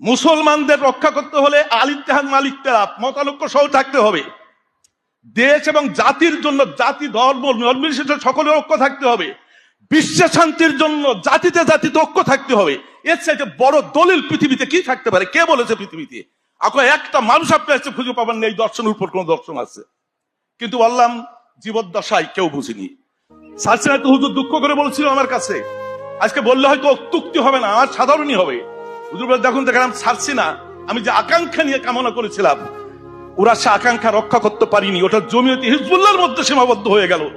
মুসলমানদের রক্ষা করতে হলে আলিত্তেহাদ মালিকতেরাত মতালক্য সহ থাকতে হবে। দেশ এবং জাতির জন্য জাতি, ধর্ম, নির্বিশেষে সকলের ঐক্য থাকতে হবে। বিশ্ব শান্তির জন্য জাতিতে জাতিতে ঐক্য থাকতে হবে। এর চাইতে বড় দলিল পৃথিবীতে কি থাকতে পারে? কে বলেছে পৃথিবীতে? এখন একটা মানুষ আপনি আসছে খুঁজে পাবেন না, এই দর্শনের উপর কোন দর্শন আছে। কিন্তু বললাম, জীবদ্দশায় কেউ বুঝিনি। তো হুজুর দুঃখ করে বলছিল আমার কাছে। আজকে বললে হয়তো অত্যুক্তি হবে না আমার সাধারণই হবে। দেখুন, দেখলাম, ছাড়ছি না। আমি যে আকাঙ্ক্ষা নিয়ে কামনা করেছিলাম, ওরা সে আকাঙ্ক্ষা রক্ষা করতে পারিনি। ওটা জমিয়তি হিজবুল্লাহর মধ্যে সীমাবদ্ধ হয়ে গেল।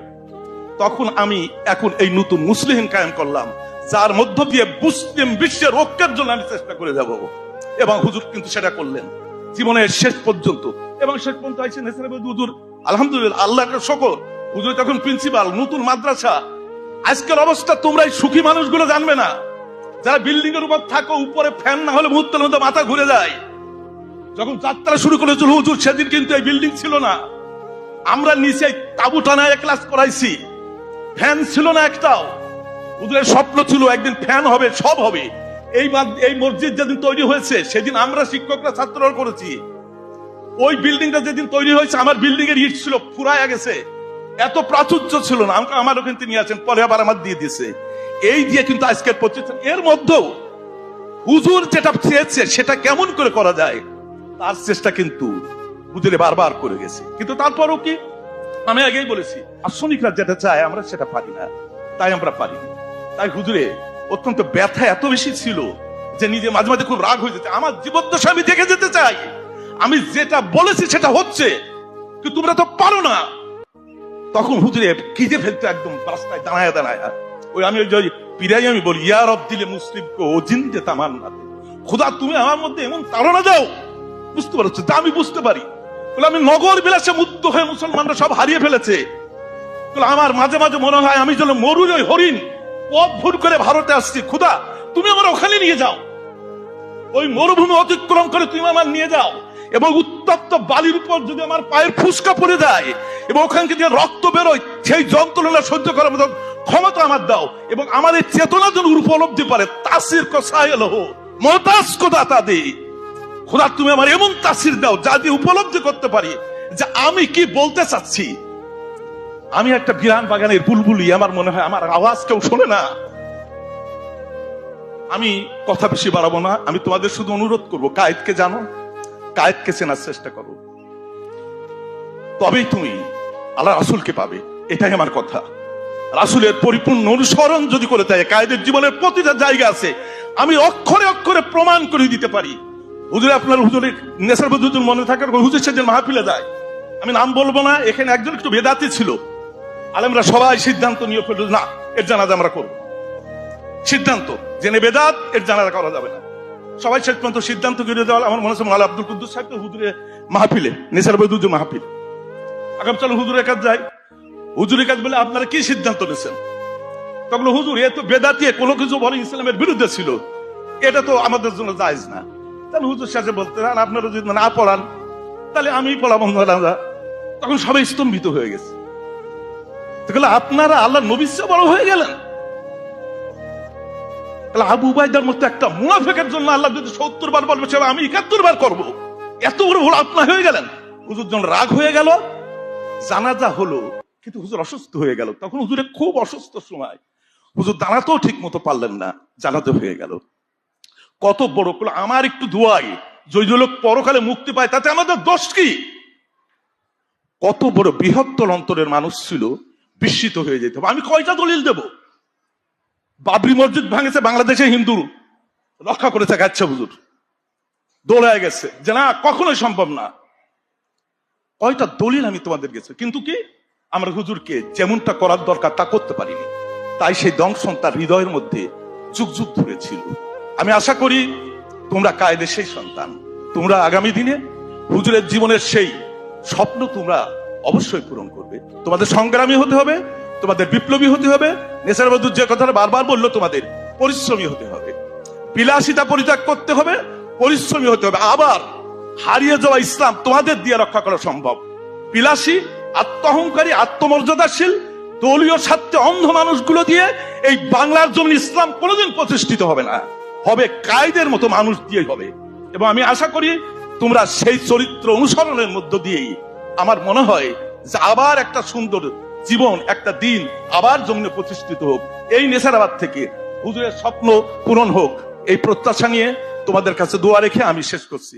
তখন আমি এখন এই নতুন মুসলিম কায়েম করলাম, যার মধ্য দিয়ে মুসলিম বিশ্বের ঐক্যের জন্য আমি চেষ্টা করে যাব। এবং হুজুর কিন্তু সেটা করলেন। জীবনের শেষ পর্যন্ত। এবং শেষ পর্যন্ত আইসেন হুজুর, আলহামদুলিল্লাহ আল্লাহকে সকল হুজুর তখন প্রিন্সিপাল, নতুন মাদ্রাসা। আজকের অবস্থা তোমরা এই সুখী মানুষগুলো জানবে না। যারা বিল্ডিং এর উপর থাকো, উপরে ফ্যান না হলে মুহূর্তের মধ্যে মাথা ঘুরে যায়। যখন যাত্রা শুরু করেছিল হুজুর, সেদিন কিন্তু এই বিল্ডিং ছিল না। আমরা নিচে তাবু টানায় ক্লাস করাইছি। ফ্যান ছিল না একটাও। ওদের স্বপ্ন ছিল, একদিন ফ্যান হবে, সব হবে। এই এই মসজিদ যেদিন তৈরি হয়েছে, সেদিন আমরা শিক্ষকরা ছাত্ররা করেছি। ওই বিল্ডিংটা যেদিন তৈরি হয়েছে, আমার বিল্ডিং এর ইট ছিল ফুরায়া গেছে। এত প্রাচুর্য ছিল না। আমাকে আমার ওখান নিয়ে আছেন পরে আবার আমার দিয়ে দিয়েছে। এই দিয়ে কিন্তু আজকের প্রতিষ্ঠান এর মধ্যেও হুজুর যেটা চেয়েছে, সেটা কেমন করে করা যায়? তার চেষ্টা কিন্তু হুজুরে বারবার করে গেছে। কিন্তু তারপরও কি? আমি আগেই বলেছি আসনিকরা যেটা চায়, আমরা সেটা পারি না। তাই আমরা পারি। তাই হুজুরে অত্যন্ত ব্যথা এত বেশি ছিল যে নিজে মাঝে মাঝে খুব রাগ হয়ে যেতে। আমার জীবদ্দশা আমি দেখে যেতে চাই। আমি যেটা বলেছি, সেটা হচ্ছে কিন্তু তোমরা তো পারো না। তখন হুজুরে খিদে ফেলতে একদম, রাস্তায় দাঁড়ায় দাঁড়ায়। ওই আমি ওই যে পিরাই আমি বলি ইয়ার অব দিলে মুসলিমকে ও জিন্দে তামান না খোদা, তুমি আমার মধ্যে এমন তাড়না দাও। বুঝতে পারছ? তা আমি বুঝতে পারি। বলে আমি নগর বিলাসে মুগ্ধ হয়ে মুসলমানরা সব হারিয়ে ফেলেছে। আমার মাঝে মাঝে মনে হয় আমি যেন মরুর ওই হরিণ। পথ ভুল করে ভারতে আসছি। খুদা, তুমি আমার ওখানে নিয়ে যাও। ওই মরুভূমি অতিক্রম করে তুমি আমার নিয়ে যাও। এবং উত্তপ্ত বালির উপর যদি আমার পায়ের ফুসকা পড়ে যায়, এবং ওখান থেকে রক্ত বেরোয়, সেই যন্ত্রণা সহ্য করার মতো ক্ষমতা আমার দাও এবং আমাদের চেতনা যেন উপলব্ধি পারে। তাসির কসাইল হো মতাস কোদা তাদে খোদা, তুমি আমার এমন তাসির দাও যা দিয়ে উপলব্ধি করতে পারি, যে আমি কি বলতে চাচ্ছি? আমি একটা বিরান বাগানের বুলবুলি, আমার মনে হয় আমার আওয়াজ কেউ শোনে না। আমি কথা বেশি বাড়াবো না, আমি তোমাদের শুধু অনুরোধ করব, কায়েদকে জানো, কায়েদকে চেনার চেষ্টা করো। তবেই তুমি আল্লাহ রাসুলকে পাবে, এটাই আমার কথা। রাসুলের পরিপূর্ণ অনুসরণ যদি করে থাকে কায়েদের জীবনের প্রতিটা জায়গা আছে, আমি অক্ষরে অক্ষরে প্রমাণ করে দিতে পারি। হুজুর, আপনার হুজুরের নেশার হুজুর মনে থাকার হুজুর সেদিন মাহফিলে যায়। আমি নাম বলব না, এখানে একজন একটু বেদাতি ছিল। আলেমরা সবাই সিদ্ধান্ত নিয়ে ফেলল, না, এর জানাজা আমরা করব। সিদ্ধান্ত, জেনে বেদাত, এর জানাজা করা যাবে না। সবাই শেষ পর্যন্ত সিদ্ধান্ত করে দেওয়া আমার মনে হচ্ছে মালা আব্দুল কুদ্দুস সাহেব তো হুজুরে মাহফিলে, নেশার বৈদুজ মাহফিল। আগাম চলো হুজুরের কাজ যাই হুজুরের কাজ বলে আপনারা কি সিদ্ধান্ত নিয়েছেন? তখন হুজুর এ তো বেদাতিয়ে কোনো কিছু বলে ইসলামের বিরুদ্ধে ছিল। এটা তো আমাদের জন্য জায়জ না। তাহলে হুজুর শেষে বলতে "না, আপনারা যদি না পড়ান তাহলে আমি পড়াবো না তখন সবাই স্তম্ভিত হয়ে গেছে। তাহলে আপনারা আল্লাহ নবীর বড় হয়ে গেলেন। তাহলে আবু উবাইদার মতো একটা মুনাফেকের জন্য আল্লাহ যদি সত্তর বার বলবে সে আমি একাত্তর বার করব। এত বড় ভুল আপনার হয়ে গেলেন। হুজুর যখন রাগ হয়ে গেল জানাজা হলো। কিন্তু হুজুর অসুস্থ হয়ে গেল। তখন হুজুরের খুব অসুস্থ সময়। হুজুর দাঁড়াতেও ঠিক মতো পারলেন না জানাতে হয়ে গেল। কত বড় আমার একটু দোয়াই লোক পরকালে মুক্তি পায়, তাতে আমাদের দোষ কি? কত বড় বৃহত্তর অন্তরের মানুষ ছিল, বিস্মিত হয়ে যেতে। হবে আমি কয়টা দলিল দেব? বাবরি মসজিদ ভাঙেছে বাংলাদেশে হিন্দু রক্ষা করেছে গাচ্ছা হুজুর। দৌড়ায় গেছে। যে না, কখনোই সম্ভব না। কয়টা দলিল আমি তোমাদের গেছে। কিন্তু কি? আমরা হুজুরকে যেমনটা করার দরকার তা করতে পারিনি, তাই সেই দংশন তার হৃদয়ের মধ্যে যুগ যুগ ধরে ছিল। আমি আশা করি তোমরা কায়দের সেই সন্তান। তোমরা আগামী দিনে হুজুরের জীবনের সেই স্বপ্ন তোমরা অবশ্যই পূরণ করবে। তোমাদের সংগ্রামী হতে হবে, তোমাদের বিপ্লবী হতে হবে নেশার বধুর যে কথাটা বারবার বলল, তোমাদের পরিশ্রমী হতে হবে। বিলাসিতা পরিত্যাগ করতে হবে, পরিশ্রমী হতে হবে। আবার হারিয়ে যাওয়া ইসলাম তোমাদের দিয়ে রক্ষা করা সম্ভব। বিলাসী আত্মহংকারী, আত্মমর্যাদাশীল, দলীয় স্বার্থে অন্ধ মানুষগুলো দিয়ে এই বাংলার জন্য ইসলাম কোনোদিন প্রতিষ্ঠিত হবে না। হবে কায়দের মতো মানুষ দিয়ে হবে। এবং আমি আশা করি তোমরা সেই চরিত্র অনুসরণের মধ্য দিয়েই আমার মনে হয় যে আবার একটা সুন্দর জীবন, একটা দিন আবার জমিনে প্রতিষ্ঠিত হোক। এই নেশারাবাদ থেকে হুজুরের স্বপ্ন পূরণ হোক, এই প্রত্যাশা নিয়ে তোমাদের কাছে দোয়া রেখে আমি শেষ করছি।